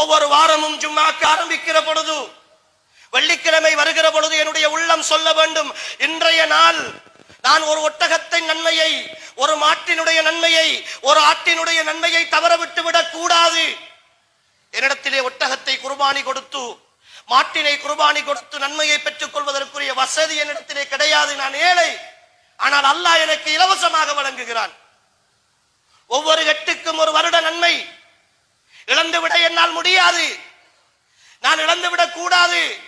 ஒவ்வொரு வாரமும் ஜும்மாக்கு ஆரம்பிக்கிற பொழுது வெள்ளிக்கிழமை வருகிற பொழுது என்னுடைய உள்ளம் சொல்ல வேண்டும். இன்றைய நாள் நான் ஒரு ஒட்டகத்தின் நன்மையை ஒரு மாட்டினுடைய நன்மையை ஒரு ஆட்டினுடைய நன்மையை தவற விட்டு விடக் கூடாது என்னிடத்திலே ஒட்டகத்தை குர்பானி கொடுத்து மாட்டினை குர்பானி கொடுத்து நன்மையை பெற்றுக் கொள்வதற்குரிய வசதி என்னிடத்திலே கிடையாது. நான் ஏழை ஆனால் அல்லாஹ் எனக்கு இலவசமாக வழங்குகிறான். ஒவ்வொரு எட்டுக்கும் ஒரு வருட நன்மை. இழந்துவிட என்னால் முடியாது. நான் இழந்துவிடக் கூடாது.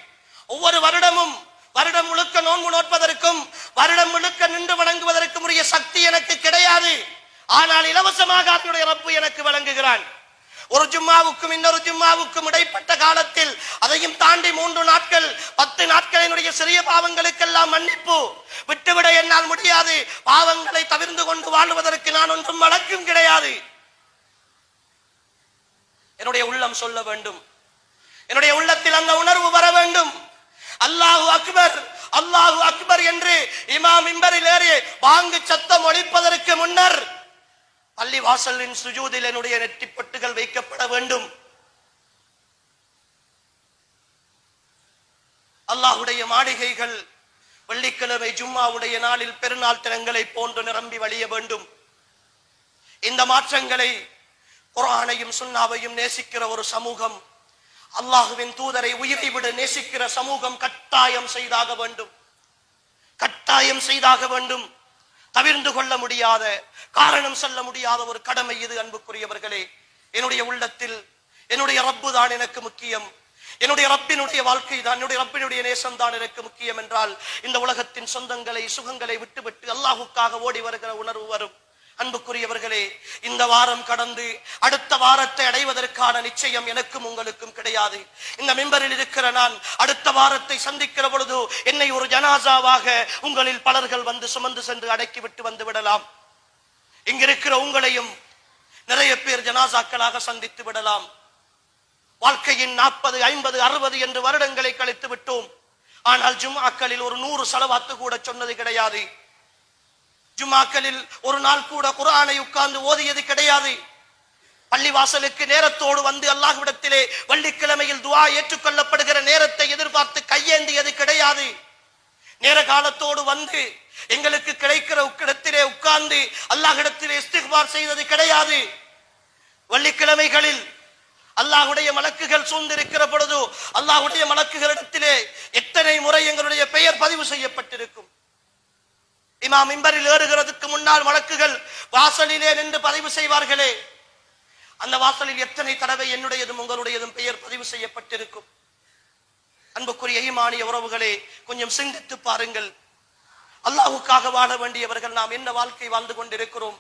ஒவ்வொரு வருடமும் வருடம் முழுக்க நோன்பு நோற்பதற்கும் வருடம் முழுக்க நின்று வணங்குவதற்கும் உரிய சக்தி எனக்கு கிடையாது. ஆனால் இலவசமாக அதனுடைய ரப்பு எனக்கு வழங்குகிறான். ஒரு ஜும்மாவுக்கும் இன்னொரு ஜும்மாவுக்கும் இடைப்பட்ட காலத்தில் அதையும் தாண்டி மூன்று நாட்கள் பத்து நாட்களினுடைய சிறிய பாவங்களுக்கெல்லாம் மன்னிப்பு. விட்டுவிட என்னால் முடியாது. பாவங்களை தவிர்ந்து கொண்டு வாழ்வதற்கு நான் ஒன்றும் வழக்கும் கிடையாது. என்னுடைய உள்ளம் சொல்ல வேண்டும். என்னுடைய உள்ளத்தில் அந்த உணர்வு வர வேண்டும். அல்லாஹு அக்பர் அல்லாஹு அக்பர் என்று இமாம் மிம்பரில் ஏறி வாங்கு சத்தம் ஒழிப்பதற்கு முன்னர் பள்ளி வாசலின் சுஜூதில் என்னுடைய நெற்றிப்பட்டுகள் வைக்கப்பட வேண்டும். அல்லாஹுடைய மாளிகைகள் வெள்ளிக்கிழமை ஜும்மாவுடைய நாளில் பெருநாள் தினங்களை போன்று நிரம்பி வழிய வேண்டும். இந்த மாற்றங்களை குரானையும் சுன்னாவையும் நேசிக்கிற ஒரு சமூகம். அல்லாஹுவின் தூதரை உயிரை விட நேசிக்கிற சமூகம் கட்டாயம் செய்தாக வேண்டும். கட்டாயம் செய்தாக வேண்டும். தவிர்ந்து கொள்ள முடியாத காரணம் சொல்ல முடியாத ஒரு கடமை இது அன்புக்குரியவர்களே. என்னுடைய உள்ளத்தில் என்னுடைய ரப்பு தான் எனக்கு முக்கியம். என்னுடைய ரப்பினுடைய வாழ்க்கை தான் என்னுடைய ரப்பினுடைய நேசம் தான் எனக்கு முக்கியம் என்றால் இந்த உலகத்தின் சொந்தங்களை சுகங்களை விட்டுவிட்டு அல்லாஹுக்காக ஓடி வருகிற உணர்வு வரும். அன்புக்குரியவர்களே இந்த வாரம் கடந்து அடுத்த வாரத்தை அடைவதற்கான நிச்சயம் எனக்கும் உங்களுக்கும் கிடையாது. இந்த மெம்பரில் இருக்கிற நான் அடுத்த வாரத்தை சந்திக்கிற பொழுது என்னை ஒரு ஜனாசாவாக உங்களில் பலர்கள் வந்து சுமந்து சென்று அடக்கிவிட்டு வந்து விடலாம். இங்கிருக்கிற உங்களையும் நிறைய பேர் ஜனாசாக்களாக சந்தித்து விடலாம். வாழ்க்கையின் நாற்பது ஐம்பது அறுபது என்று வருடங்களை கழித்து விட்டோம். ஆனால் ஜும்மாக்களில் ஒரு நூறு செலவாத்து கூட சொன்னது கிடையாது. ஜுமாக்களில் ஒரு நாள் கூட குரானை உட்கார்ந்து ஓதியது கிடையாது. பள்ளிவாசலுக்கு நேரத்தோடு வந்து அல்லாஹ்விடத்திலே வள்ளிக்கிழமையில் துவா ஏற்றுக்கொள்ளப்படுகிற நேரத்தை எதிர்பார்த்து கையேந்தியது கிடையாது. நேர காலத்தோடு வந்து எங்களுக்கு கிடைக்கிற இடத்திலே உட்கார்ந்து அல்லாஹிடத்திலே இஸ்திக்பார் செய்தது கிடையாது. வள்ளிக்கிழமைகளில் அல்லாஹுடைய மலக்குகள் சூழ்ந்திருக்கிற பொழுது அல்லாஹ்வுடைய மலக்குகளிடத்திலே எத்தனை முறை எங்களுடைய பெயர் பதிவு செய்யப்பட்டிருக்கும்? இமாம் மிம்பரில் ஏறுகிறதுக்கு முன்னால் வழக்குகள் வாசலிலே நின்று பதிவு செய்வார்களே. அந்த வாசலில் எத்தனை தடவை என்னுடையதும் உங்களுடையதும் பெயர் பதிவு செய்யப்பட்டிருக்கும்? அன்புக்குரிய ஈமானிய உறவுகளே கொஞ்சம் சிந்தித்து பாருங்கள். அல்லாஹுக்காக வாழ வேண்டியவர்கள் நாம் என்ன வாழ்க்கை வாழ்ந்து கொண்டிருக்கிறோம்?